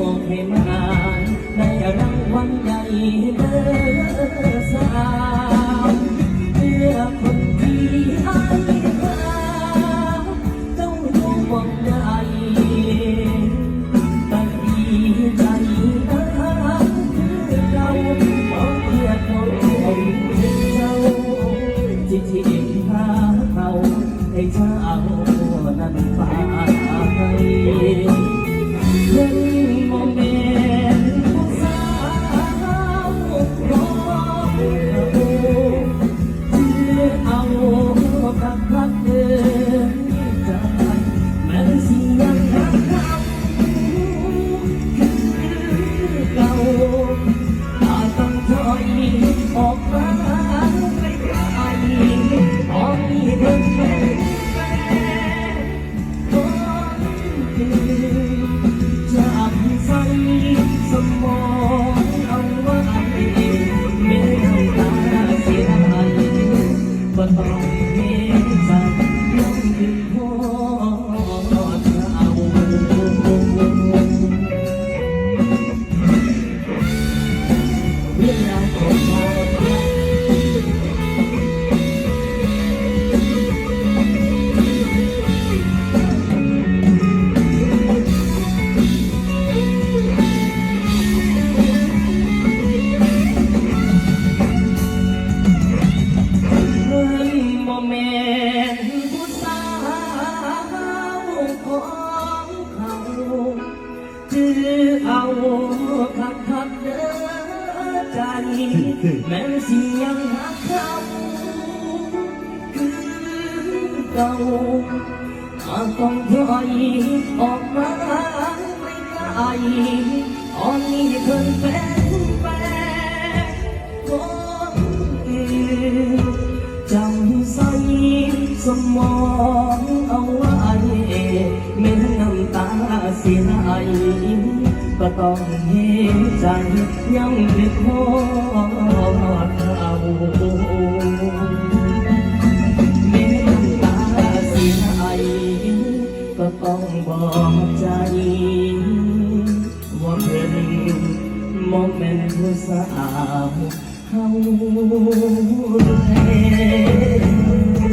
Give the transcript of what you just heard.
ให้โชคให้มาได้รางวัลใหญ่เบอสามเพื่อคนที่ให้มาเจ้ารู้วังใดแต่ดีใจนะเราเอาเพื่อเขาเจ้าจิตที่เองพาเขาให้เจ้านั้นไป พักพักเดินใจแม้เสียงรักเขาคือเก่าอาต้องถอยออกมาไม่ไกลตอนนี้เดินเป็นแฟนคนอื่นจากใสสมองเอาไว้มื่อตาเสียหา พักคักเด้อใจ แม้เสียงหักเขาคือเก่าอากต้องถอยออกมาไม่ไกลตอนนี้เพิ่นเป็นแฟนคนอื่นจำใส่สมองเอาไว้เมื่อน้ำตาเสียไหล ก็ต้องเห็นใจยังนึกวเขาเมตตาสิไก็ต้องบอกใจ ว่าเป็นมองเป็นผู้าเขาเลย